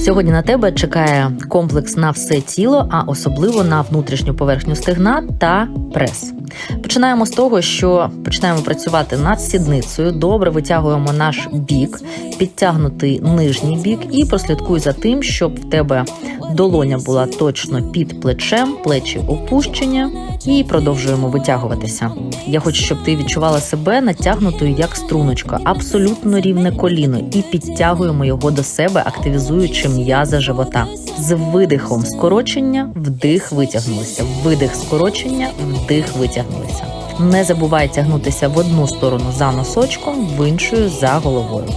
Сьогодні на тебе чекає комплекс на все тіло, а особливо на внутрішню поверхню стегна та прес. Починаємо з того, що починаємо працювати над сідницею. Добре витягуємо наш бік, підтягнутий нижній бік, і прослідкуй за тим, щоб в тебе долоня була точно під плечем, плечі опущення, і продовжуємо витягуватися. Я хочу, щоб ти відчувала себе натягнутою як струночка, абсолютно рівне коліно, і підтягуємо його до себе, активізуючи м'язи живота. З видихом скорочення, вдих витягнулися. Видих скорочення, вдих витягнулися. Не забувай тягнутися в одну сторону за носочком, в іншу за головою.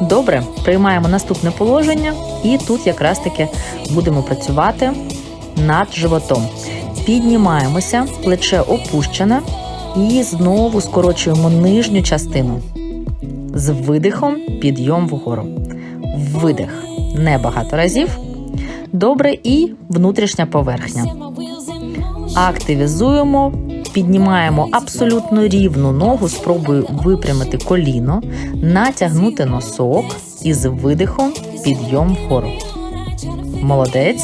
Добре, приймаємо наступне положення, і тут якраз таки будемо працювати над животом. Піднімаємося, плече опущене, і знову скорочуємо нижню частину. З видихом підйом вгору. Видих небагато разів. Добре, і внутрішня поверхня. Активізуємо, піднімаємо абсолютно рівну ногу, спробую випрямити коліно, натягнути носок і з видихом підйом вгору. Молодець.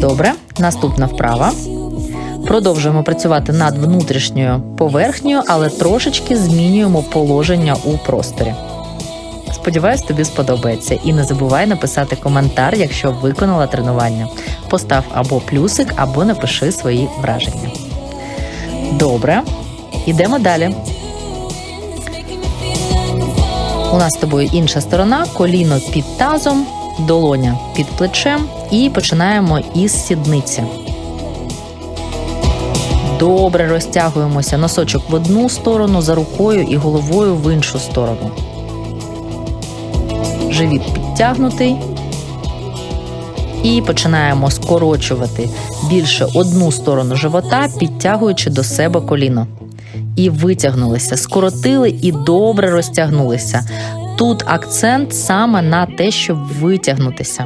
Добре, наступна вправа. Продовжуємо працювати над внутрішньою поверхнею, але трошечки змінюємо положення у просторі. Сподіваюсь, тобі сподобається. І не забувай написати коментар, якщо виконала тренування. Постав або плюсик, або напиши свої враження. Добре, йдемо далі. У нас з тобою інша сторона, коліно під тазом, долоня під плечем, і починаємо із сідниці. Добре розтягуємося носочок в одну сторону, за рукою і головою в іншу сторону. Живіт підтягнутий. І починаємо скорочувати більше одну сторону живота, підтягуючи до себе коліно. І витягнулися, скоротили і добре розтягнулися. Тут акцент саме на те, щоб витягнутися.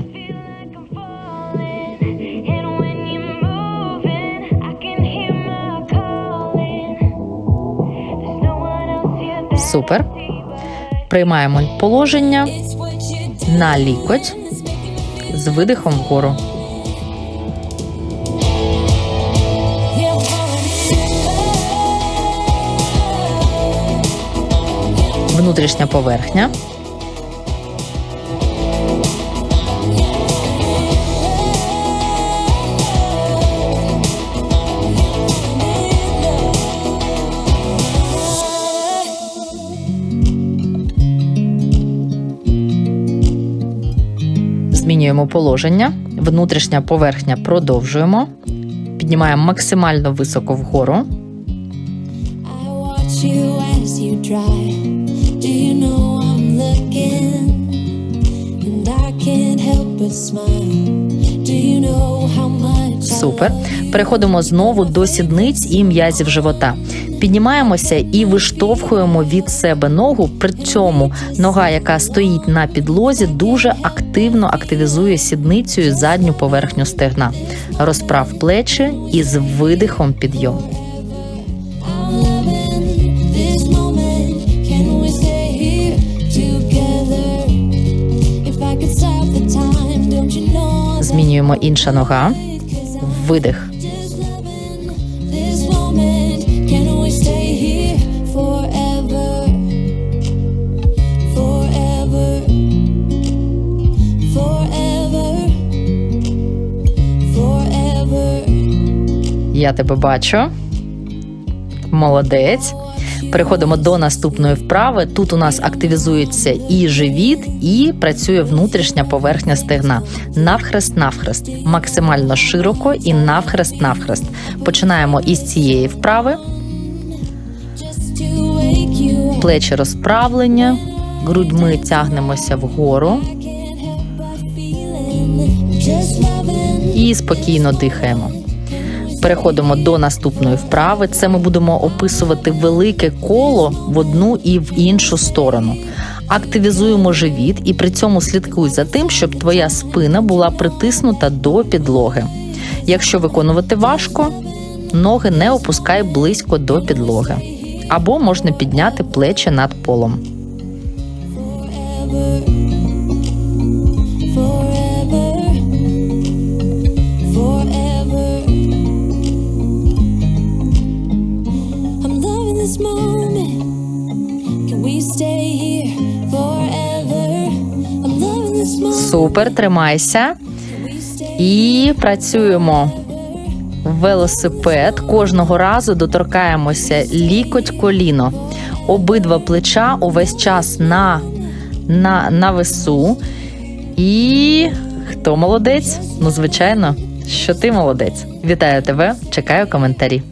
Супер. Приймаємо положення на лікоть з видихом вгору. Внутрішня поверхня. Змінюємо положення. Внутрішня поверхня продовжуємо. Піднімаємо максимально високо вгору. Do you know how much Супер. Переходимо знову до сідниць і м'язів живота. Піднімаємося і виштовхуємо від себе ногу. При цьому нога, яка стоїть на підлозі, дуже активно активізує сідницю і задню поверхню стегна. Розправ плечі і з видихом підйом. Змінюємо інша нога. Видих. Я тебе бачу. Молодець. Переходимо до наступної вправи. Тут у нас активізується і живіт, і працює внутрішня поверхня стегна. Навхрест-навхрест. Максимально широко і навхрест-навхрест. Починаємо із цієї вправи. Плечі розправлення, грудьми тягнемося вгору і спокійно дихаємо. Переходимо до наступної вправи. Це ми будемо описувати велике коло в одну і в іншу сторону. Активізуємо живіт і при цьому слідкуй за тим, щоб твоя спина була притиснута до підлоги. Якщо виконувати важко, ноги не опускай близько до підлоги. Або можна підняти плечі над полом. This moment. Can we stay here forever? I'm loving this moment. Супер, тримайся. І працюємо. Велосипед кожного разу доторкаємося лікоть коліно. Обидва плеча увесь час на, на, на весу. І хто молодець? Ну, звичайно, що ти молодець. Вітаю тебе, чекаю коментарі.